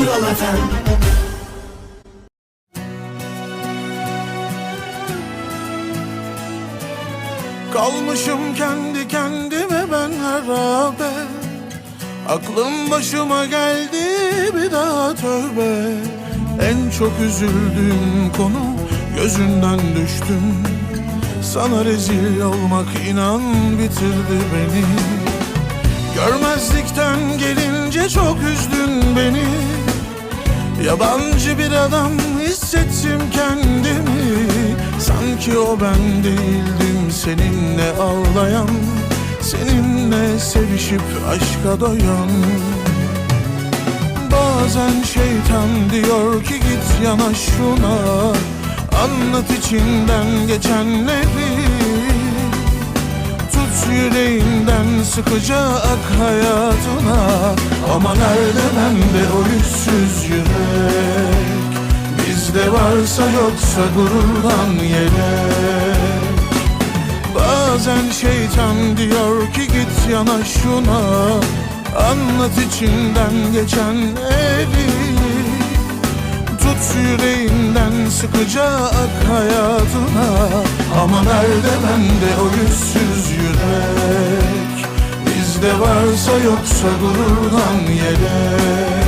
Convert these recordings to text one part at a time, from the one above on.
Kral FM Kalmışım kendi kendime ben harabe Aklım başıma geldi bir daha tövbe. En çok üzüldüğüm konu gözünden düştüm. Sana rezil olmak inan bitirdi beni. Görmezlikten gelince çok üzdün beni Yabancı bir adam hissettim kendimi. Sanki o ben değildim seninle ağlayan Seninle sevişip aşka doyan. Bazen şeytan diyor ki git yana şuna Anlat içinden geçenleri. Tut yüreğinden sıkıca ak hayatına. Ama nerede bende o yüzsüz yürek? Bizde varsa yoksa gururdan yelek. Bazen şeytan diyor ki git yana şuna. Anlat içinden geçenleri Tut yüreğinden sıkıca ak hayatına. Ama nerede bende o yüzsüz yürek Bizde varsa yoksa gururdan yelek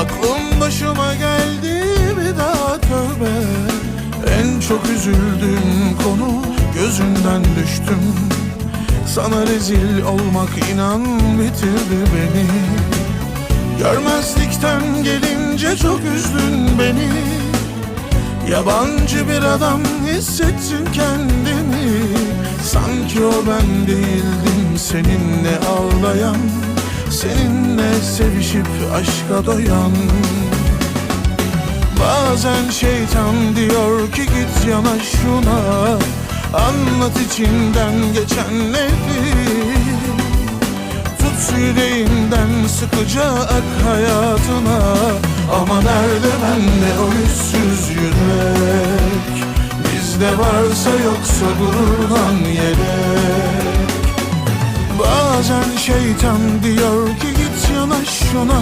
Aklım başıma geldi bir daha tövbe. En çok üzüldüğüm konu gözünden düştüm. Sana rezil olmak inan bitirdi beni. Görmezlikten gelince çok üzdün beni. Yabancı bir adam hissettim kendimi Sanki o ben değildim seninle ağlayan Seninle sevişip aşka doyan. Bazen şeytan diyor ki git yana şuna Anlat içinden geçenleri Tut yüreğinden sıkıca ak hayatına Ama nerede bende o yüzsüz yürek? Bizde varsa yoksa gururdan yelek Bazen şeytan diyor ki yana şuna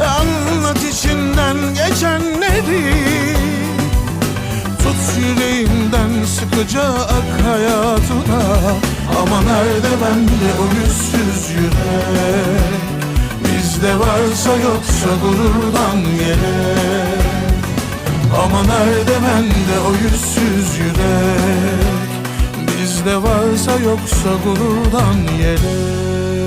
Anlat içinden geçenleri. Tut yüreğimden sıkıca ak hayatına. Ama nerede bende o yüzsüz yürek? Bizde varsa yoksa gururdan yelek. Ama nerede bende o yüzsüz yürek? Bizde varsa yoksa gururdan yelek